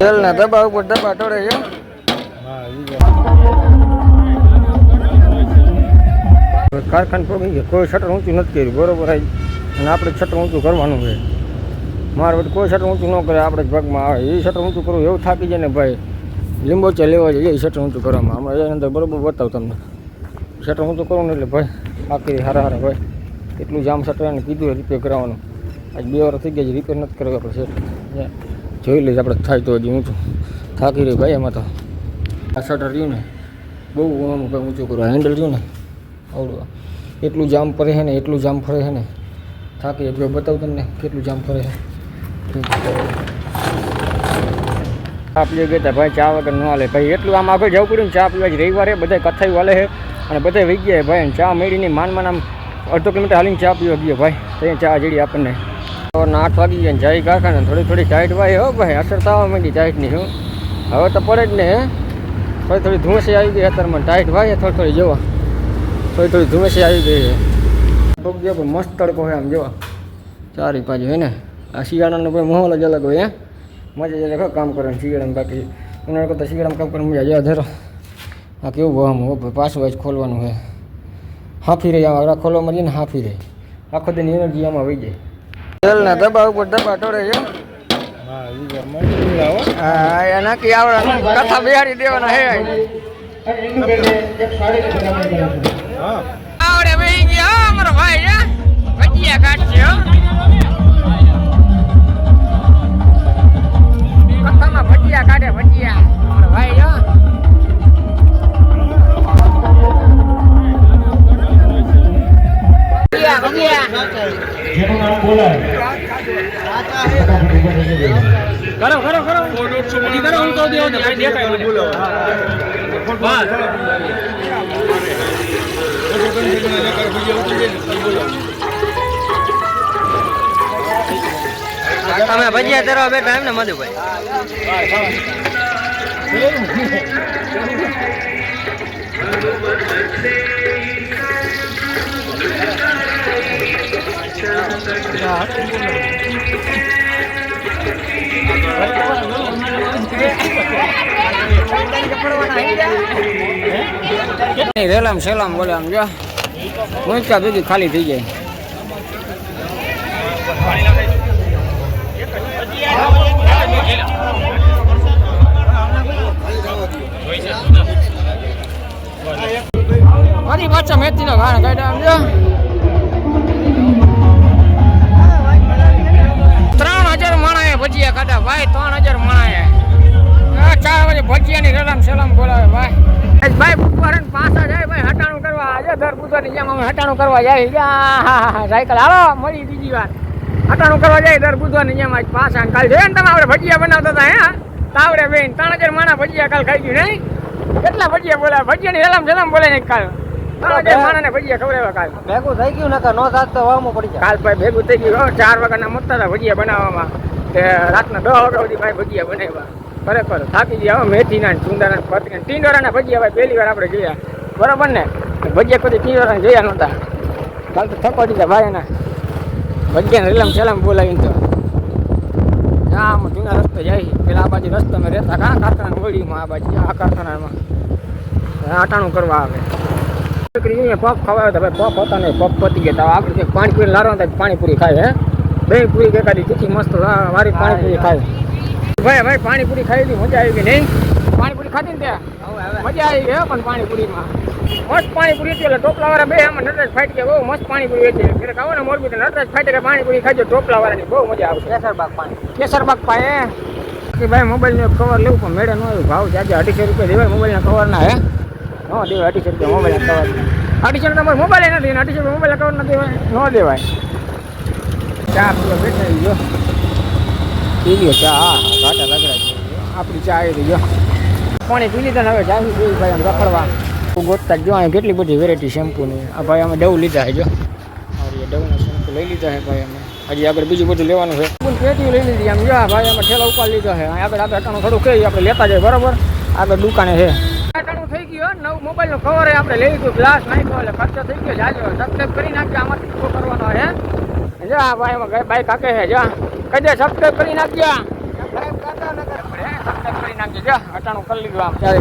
તેલ ના દબાવ ઉપર દબા ટોળે છે. કારખાન પડી ગયા. કોઈ શટર ઊંચું નથી કર્યું. બરોબર આવી અને આપણે શટર ઊંચું કરવાનું છે. મારે વળી કોઈ શટર ઊંચું ન કરે, આપણે ભાગમાં આવે. એ શટર ઊંચું કરવું એવું થાકી જાય ને ભાઈ. લીંબોચા લેવા જાય એ શટર ઊંચું કરવામાં. અમે એની અંદર બરોબર બતાવ તમને. શટર ઊંચું કરવું એટલે ભાઈ, આખી હારા હારા ભાઈ. એટલું જામ શટર એને કીધું રિપેર કરાવવાનું. આજ બે વાર થઈ ગયા છે રિપેર નથી કરવા શેઠ. જોઈ લઈશ આપણે થાય તો હજી ઊંચું. થાકી રહ્યું ભાઈ એમાં તો. આ શટર રહ્યું ને, બહુ ભાઈ ઊંચું કરું હેન્ડલ રહ્યું ને, આવડું એટલું જામ ફરે છે ને, એટલું જામ ફરે છે ને. થાકી જો બતાવું તમને કેટલું જામ ફરે છે. ચા પીએ ગયા ભાઈ, ચા વગર ન હાલે. ભાઈ, એટલું આમ આગળ જવું પડ્યું ને, ચા પીવા જ રવિવારે બધા કથાઈ વાલે છે અને બધા વહી ગયા ભાઈ. ચા મેળીની માન માન આમ અડધો કિલોમીટર હાલીને ચા પીવા ગયો ભાઈ. ત્યાં ચા જડી આપણને સવારના આઠ વાગી ગયા ને જાય કાકાને થોડી થોડી ટાઈટ ભાઈ હો ભાઈ, અસર થવા માંડી ટાઈટની શું હવે તો પડે જ ને હે. થોડી થોડી ધુમસી આવી ગઈ અત્યારમાં ટાઈટ ભાઈ થોડી થોડી જોવા. થોડી થોડી ધુમસી આવી ગઈ છે. થોડુંક જો મસ્ત તડકો હોય આમ જોવા. ચારી પાછી હોય ને. આ શિયાળાનો કોઈ માહોલ જ અલગ હોય, હે. મજા જ અલગ કામ કરવાની શિયાળામાં બાકી. ઉનાળો કરતાં શિયાળામાં કામ કરવાનું મજા જો ધરો આ કેવું આમ હો ભાઈ, પાછું જ ખોલવાનું હોય હાફી રહી આમ ખોલવા મળીએ ને હાફી રહી. આખો દિન એનર્જી આમાં વહી જાય. તેલ ના દબા ઉપર દબા ટોળે છે. હા એના કી આવડા. કથા બિહારી દેવાના હે આવડે ભાઈ ગયા અમારો ભાઈ ભજીયા કાઢશે કરો કરો કરો. હજી કરો હું તો દેવો દેખાય મને બોલો. તમે ભજીયા તરવા બેઠા એમ ને મધુભાઈ રેલામ સેલામ બોલે આમ જો મોચા ભેગી ખાલી થઈ જાય ફરી પાછા મેથી નો ઘાણ કાઢ્યા આમ જો દર બુધવારની જેમ અમે હટાણું કરવા જાય હા હા હા સાયકલ હાલો મળી બીજી વાર. હટાણું કરવા જાય દર બુધવારની જેમ આજ પાછા કાલ જોયે ને તમે આપણે ભજીયા બનાવતા હતા હે? તાવડે બેન ત્રણ હજાર માણા ભજીયા કાલ ખાઈ ગયું નહીં? કેટલા ભજીયા બોલાવે? ભજીયાની સલામ સલામ બોલે ને કાલ. ભેગું થઈ ગયું નકર નો થાત તો પડી જાય કાલ ભાઈ ભેગું થઈ ગયું ચાર વાગ્યાના મોટા હતા ભજીયા બનાવવામાં. રાતના દસ વાગ્યા સુધી ભાઈ ભજીયા બનાવ્યા. ખરેખર થાકી ગયા મેથીના ને ચુંદાના પતંગના ટીંડોરાના ભજીયા ભાઈ પહેલી વાર આપણે જોયા. બરાબર ને? ભજીયા કોઈ પીવાના જોયા નહોતા. કાલ તો થકો દીધા ભાઈ એના ભજીયાને રીલમ સેલમ બોલાવીને તો. આમ જૂના રસ્તે જાય. પેલા આ બાજુ રસ્તો અમે રહેતા. કાં કારખાના વળીમાં આ બાજુ? આ કારખાનામાં. આટાણું કરવા આવે. અહીંયા પપ ખવાયો તો ભાઈ પપ હતા નહીં પપ પતી ગયા. કંઈક પાણીપુરી લારો ને તો પાણીપુરી ખાય, હે? બે પૂરી કે એકાદી તીખી મસ્ત વારી પાણીપુરી ખાય. ભાઈ ભાઈ, પાણીપુરી ખાઈ મજા આવી ગઈ નહીં? પાણીપુરી ખાધી ને ત્યાં? મજા આવી ગઈ પણ પાણીપુરીમાં. મસ્ત પાણીપુરી હતી. એટલે ટોપલા વાળા બે આમાં નટરાજ ફાટી ગયા બહુ મસ્ત પાણીપુરી હતી. એટલે ખાવો ને મોરબી તો નટરાજ પાણી પાણીપુરી ખાજો ટોપલા વાળાની બહુ મજા આવશે. કેસરબાગ પાણી. કેસરબાગ પાએ કે ભાઈ મોબાઈલનો કવર લેવું પણ મેળે ન આવ્યું ભાવ જાજે અઢીસો રૂપિયા. દેવાય મોબાઈલના કવર ના હે? ન દેવાય અઢીસો રૂપિયા મોબાઈલના કવર અઢીસો તમારે મોબાઈલ નથી ને અઢીસો રૂપિયા મોબાઈલ કવર ન દેવાય. ન દેવાય. ચા પીવા બેઠા જો. પી ગયો ચા હા ઘાટા લગડા આપણી ચા આવી જો. પાણી પી લીધા હવે જાવી ભાઈ આમ રખડવા. ગોતતા જ અહીંયા કેટલી બધી વેરાયટી શેમ્પૂની આ ભાઈ અમે ડવ લીધા છે જો. ડવના શેમ્પુ લઈ લીધા છે ભાઈ અમે. હજી આગળ બીજું બધું લેવાનું છે. પેટીઓ લઈ લીધી આમ જો આ ભાઈ અમે ઠેલા ઉપાડી લીધો છે. આગળ આપણે અટાણું થોડું કહીએ આપણે લેતા જાય બરાબર? આગળ દુકાને છે. અટાણું થઈ ગયું નવું મોબાઈલનો કવર આપણે લઈ લીધું ગ્લાસ નાખ્યો એટલે ખર્ચો થઈ ગયો. જાજો સબસ્ક્રાઈબ કરી નાખજો આમાંથી શું કરવાનો હે જો આ ભાઈ એમાં બાઈક હાકે છે જો. કદે સબસ્ક્રાઈબ કરી નાખજો. સબસ્ક્રાઈબ કરે નાખજો જા. અટાણું કરી લીધું આમ. ચારે